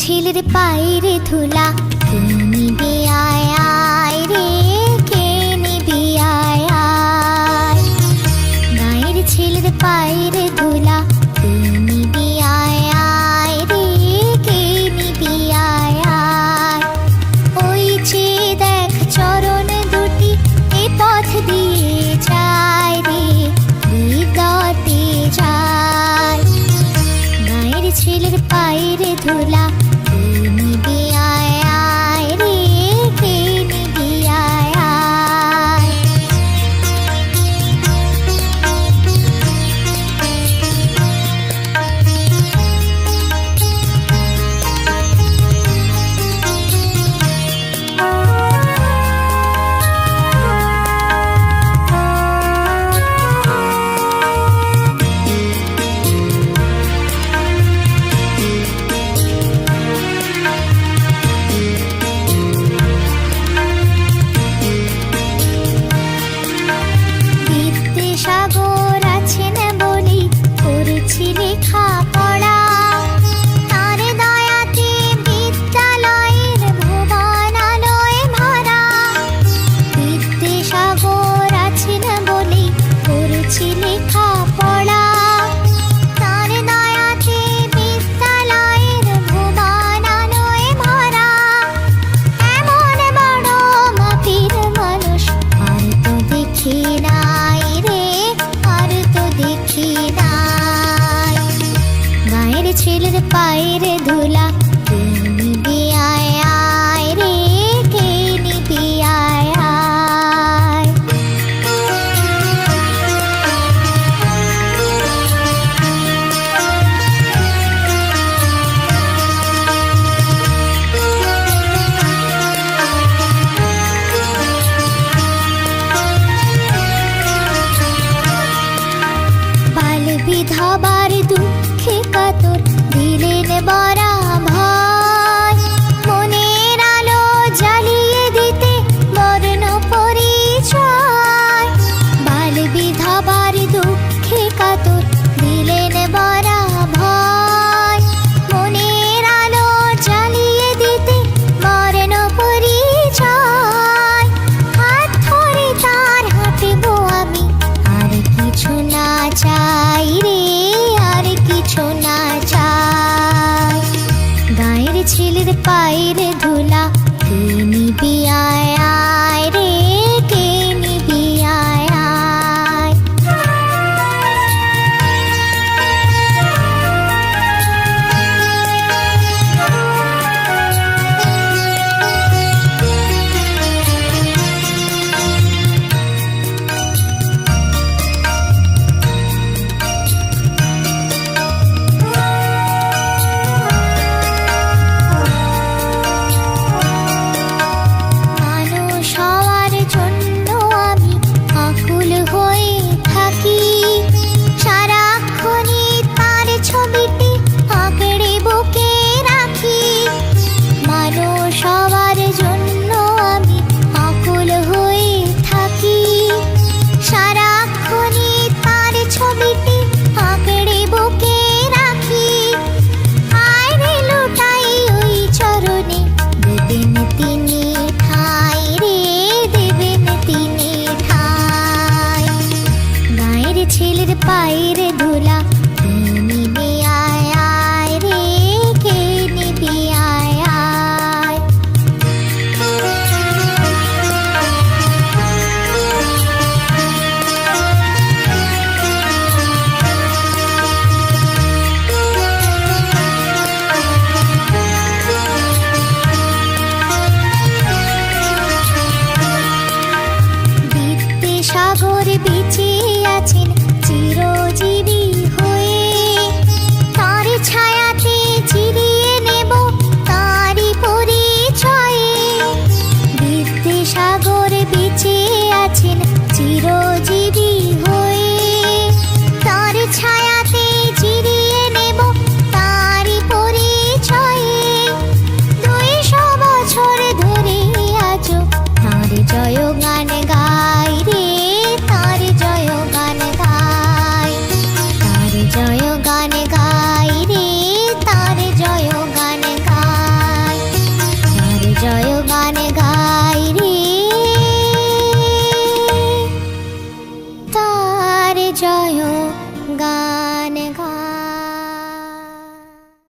ছেলের পায়ের ধুলা। নিবে আয় রে, কে নিবে আয় আয়। মায়ের ছেলের পায়ের ধুলা নিবে দেখি নাই রে আর তো দেখি নাই গায়ের ছেলের পায়ের ধুলা ঝিলির পায়ের ধুলা নিবি আয় गाने गा